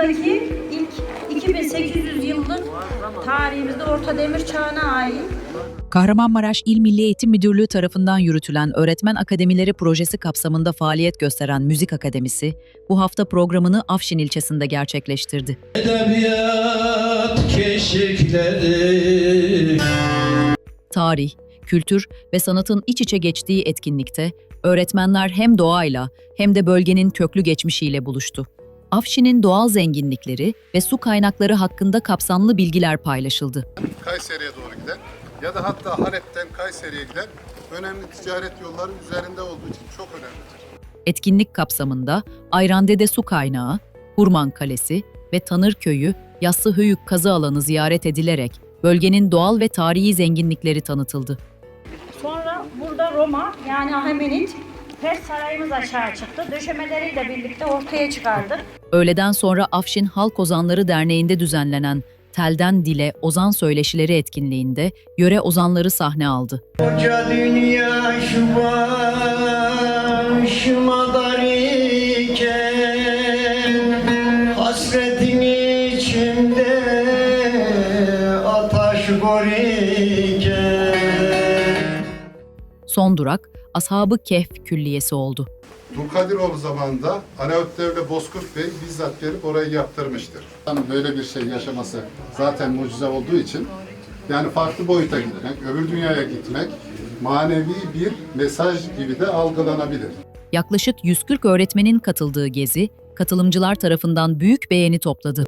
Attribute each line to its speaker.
Speaker 1: buradaki ilk 2800 yıllık tarihimizde Orta Demir Çağı'na ait
Speaker 2: Kahramanmaraş İl Milli Eğitim Müdürlüğü tarafından yürütülen Öğretmen Akademileri projesi kapsamında faaliyet gösteren Müzik Akademisi, bu hafta programını Afşin ilçesinde gerçekleştirdi.
Speaker 3: Edebiyat keşikleri
Speaker 2: Tarih, kültür ve sanatın iç içe geçtiği etkinlikte öğretmenler hem doğayla hem de bölgenin köklü geçmişiyle buluştu. Afşin'in doğal zenginlikleri ve su kaynakları hakkında kapsamlı bilgiler paylaşıldı.
Speaker 4: Kayseri'ye doğru giden ya da hatta Halep'ten Kayseri'ye giden önemli ticaret yolları üzerinde olduğu için çok önemlidir.
Speaker 2: Etkinlik kapsamında Ayrande'de su kaynağı, Hurman Kalesi ve Tanır Köyü, Yassıhöyük kazı alanı ziyaret edilerek bölgenin doğal ve tarihi zenginlikleri tanıtıldı.
Speaker 1: Sonra burada Roma yani Ahamenit Pers sarayımız açığa çıktı. Döşemeleriyle birlikte ortaya çıkardık.
Speaker 2: Öğleden sonra Afşin Halk Ozanları Derneği'nde düzenlenen Telden Dile Ozan Söyleşileri etkinliğinde yöre ozanları sahne aldı.
Speaker 5: Koca dünya şu başıma dar iken Hasretin içimde ateş gor
Speaker 2: Son durak Ashab-ı Kehf Külliyesi oldu.
Speaker 4: Dulkadiroğlu zamanında Alaaddin Bozkurt Bey bizzat gelip orayı yaptırmıştır. Böyle bir şey yaşaması zaten mucize olduğu için yani farklı boyuta gitmek, öbür dünyaya gitmek manevi bir mesaj gibi de algılanabilir.
Speaker 2: Yaklaşık 140 öğretmenin katıldığı gezi, katılımcılar tarafından büyük beğeni topladı.